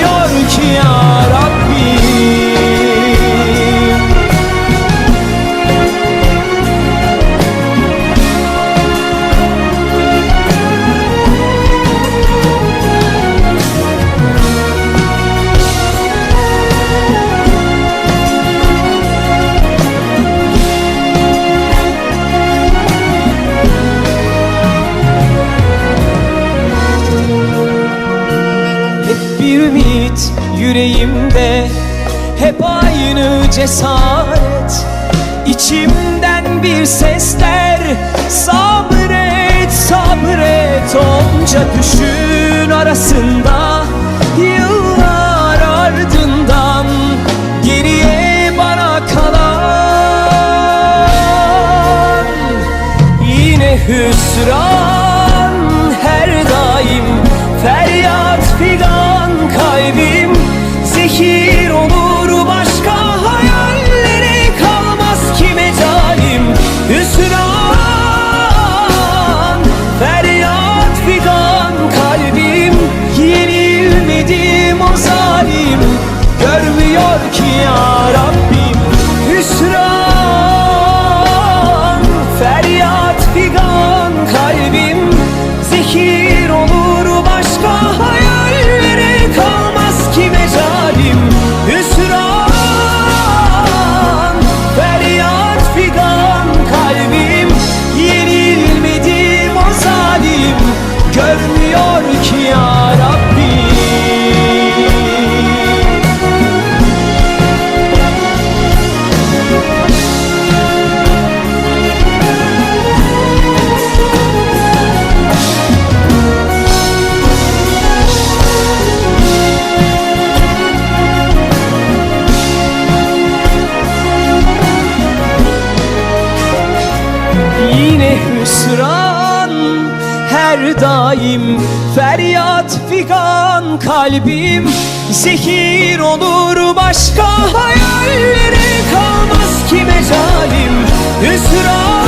Görmüyor ki ya Rabbim bir ümit yüreğimde. Hep aynı cesaret İçimden bir sesler. Sabret, sabret Onca düşün arasında. Yıllar ardından Geriye bana kalan. Yine hüsran hüsran her daim Feryat figan kalbim. Zehir olur başka hayallere kalmaz ki mecalim. Hüsran